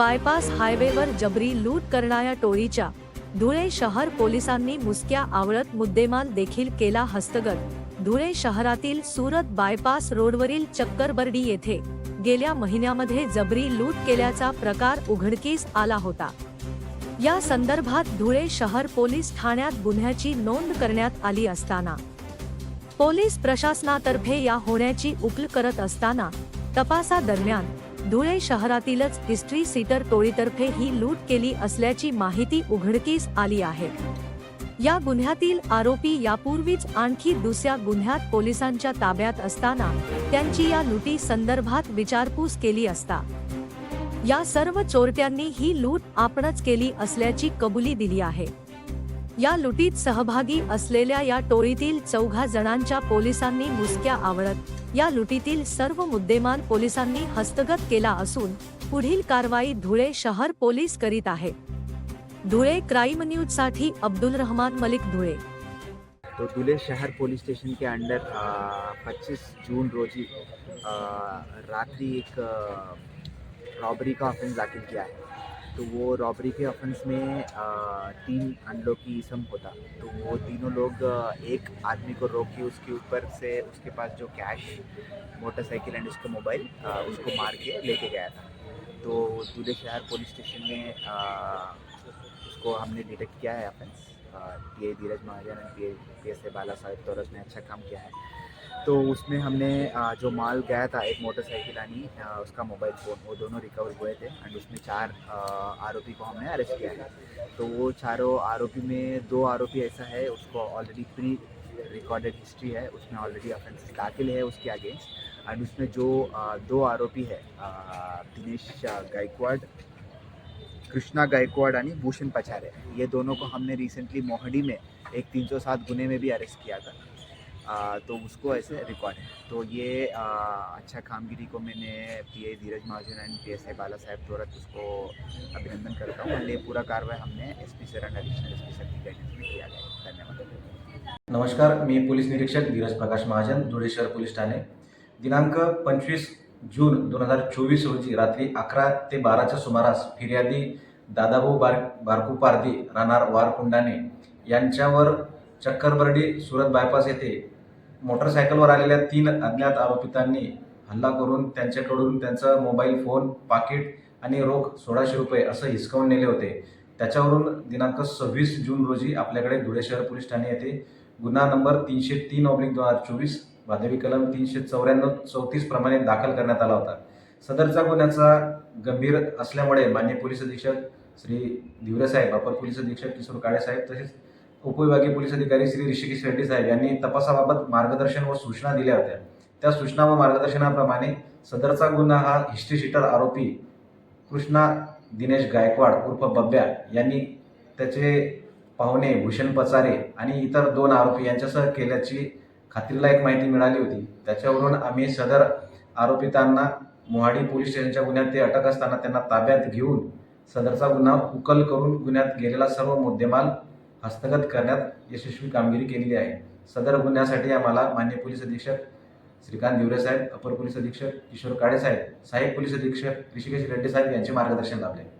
Bypass हायवेवर जबरी लूट करणाऱ्या टोळीच्या धुळे शहर पोलिसांनी मुसक्या आवळत मुद्देमाल देखील केला हस्तगत. धुळे शहरातील सुरत बायपास रोडवरील चक्करबर्डी येथे गेल्या महिन्यामध्ये जबरी लूट केल्याचा प्रकार उघडकीस आला होता. या संदर्भात धुळे शहर पोलीस ठाण्यात गुन्ह्याची नोंद करण्यात आली असताना. पोलीस प्रशासनातर्फे या होण्याची उकल करत असताना तपासादरम्यान धुळे शहरातीलच हिस्ट्री सीटर टोळीतर्फे ही लूट केली असल्याची माहिती उघडकीस आली आहे. या गुन्ह्यातील आरोपी यापूर्वीच आणखी दुसऱ्या गुन्ह्यात पोलिसांच्या ताब्यात असताना त्यांची या लुटी संदर्भात विचारपूस केली असता. या सर्व चोरट्यांनी ही लूट आपणच केली असल्याची कबुली दिली आहे. या लुटीत सहभागी असलेल्या या टोळीतील चौघा जणांच्या पोलिसांनी मुसक्या आवळत या लुटीतील सर्व मुद्देमाल पोलिसांनी हस्तगत केला असून पुढील कारवाई धुळे शहर पोलीस करीत आहे. धुळे क्राईम न्यूजसाठी अब्दुल रहमान मलिक धुळे. तो धुळे शहर पुलिस स्टेशन के अंडर पच्चीस जून रोजी रात्री रात्रि एक रॉबरी का ऑफेंस दाखिल किया है। तो वो रॉबरी के ऑफेंस में तीन तीन अनलोकी इसम होता। तो वो तीनों लोग एक आदमी को रोक के उसके ऊपर से उसके पास जो कैश मोटरसाइकिल एंड उसका मोबाइल उसको मार के लेके गया था। तो दुले शहर पुलिस स्टेशन में उसको हमने डिटेक्ट किया है offence P A Dheeraj Mahajan and P S A Bala Saheb Toras ने अच्छा काम किया है। तो उसमें हमने जो माल गया था एक मोटरसाइकिल अ, उसका मोबाइल फ़ोन वो दोनों रिकवर हुए थे एंड उसमें चार आरोपी को हमने अरेस्ट किया है। तो वो चारों आरोपी में दो आरोपी ऐसा है उसको ऑलरेडी प्री रिकॉर्डेड हिस्ट्री है उसमें ऑलरेडी ऑफेंस दाखिल है उसके अगेंस्ट एंड उसमें जो दो आरोपी है दिनेश गायकवाड़ कृष्णा गायकवाड़ यानी भूषण पचारे ये दोनों को हमने रिसेंटली मोहाड़ी में एक तीन सौ सात गुने में भी अरेस्ट किया था। तो उसको ऐसे रिकॉर्ड है। तो ये आ, अच्छा कामगिरी को मैंने P A Dheeraj Mahajan and P S I Bala Saheb Torat उसको अभिनंदन करता हूँ। और ये पूरा कार्रवाई हमने S P sir and additional S P sir की गाइडेंस में किया गया धन्यवाद। नमस्कार मी पोलीस निरीक्षक धीरज प्रकाश महाजन धुळे शहर पोलीस ठाणे। दिनांक पंचवीस जून दोन हजार चोवीस रोजी रात्री अकरा ते बाराच्या सुमारास फिर्यादी दादाभाऊ बार बारकू पारधी राहणार वारकुंडाने यांच्यावर चक्करबर्डी सुरत बायपास येथे मोटरसायकलवर आलेल्या तीन अज्ञात आरोपितांनी हल्ला करून त्यांच्याकडून त्यांचा मोबाईल फोन पाकिट आणि रोख सोळाशे रुपये असं हिसकावून नेले होते. त्याच्यावरून दिनांक सव्वीस जून रोजी आपल्याकडे धुळे शहर पोलीस ठाणे येथे गुन्हा नंबर तीनशे तीन ऑब्लिक दोन हजार चोवीस वादवी कलम तीनशे चौऱ्याण्णव चौतीस प्रमाणे दाखल करण्यात आला होता. सदरचा गुन्ह्याचा गंभीर असल्यामुळे मान्य पोलीस अधीक्षक श्री धिवरे साहेब अपर पोलीस अधीक्षक किशोर काळे साहेब तसेच उपविभागीय पोलीस अधिकारी श्री ऋषिकेश रेड्डी साहेब यांनी तपासाबाबत मार्गदर्शन व सूचना दिल्या होत्या. त्या सूचना व मार्गदर्शनाप्रमाणे सदरचा गुन्हा हा हिस्ट्री शिटर आरोपी कृष्णा दिनेश गायकवाड उर्फ बब्या यांनी त्याचे पाहुणे भूषण पचारे आणि इतर दोन आरोपी यांच्यासह केल्याची खात्रीलायक माहिती मिळाली होती. त्याच्यावरून आम्ही सदर आरोपितांना मोहाडी पोलीस स्टेशनच्या गुन्ह्यात ते अटक असताना त्यांना ताब्यात घेऊन सदरचा गुन्हा उकल करून गुन्ह्यात गेलेला सर्व मुद्देमाल हस्तगत करण्यात यशस्वी कामगिरी केलेली आहे. सदर गुन्ह्यासाठी आम्हाला मान्य पोलीस अधीक्षक श्रीकांत दिवरे साहेब अपर पोलीस अधीक्षक किशोर काळे साहेब सहाय्यक पोलीस अधीक्षक ऋषिकेश रेड्डी साहेब यांचे मार्गदर्शन लाभले.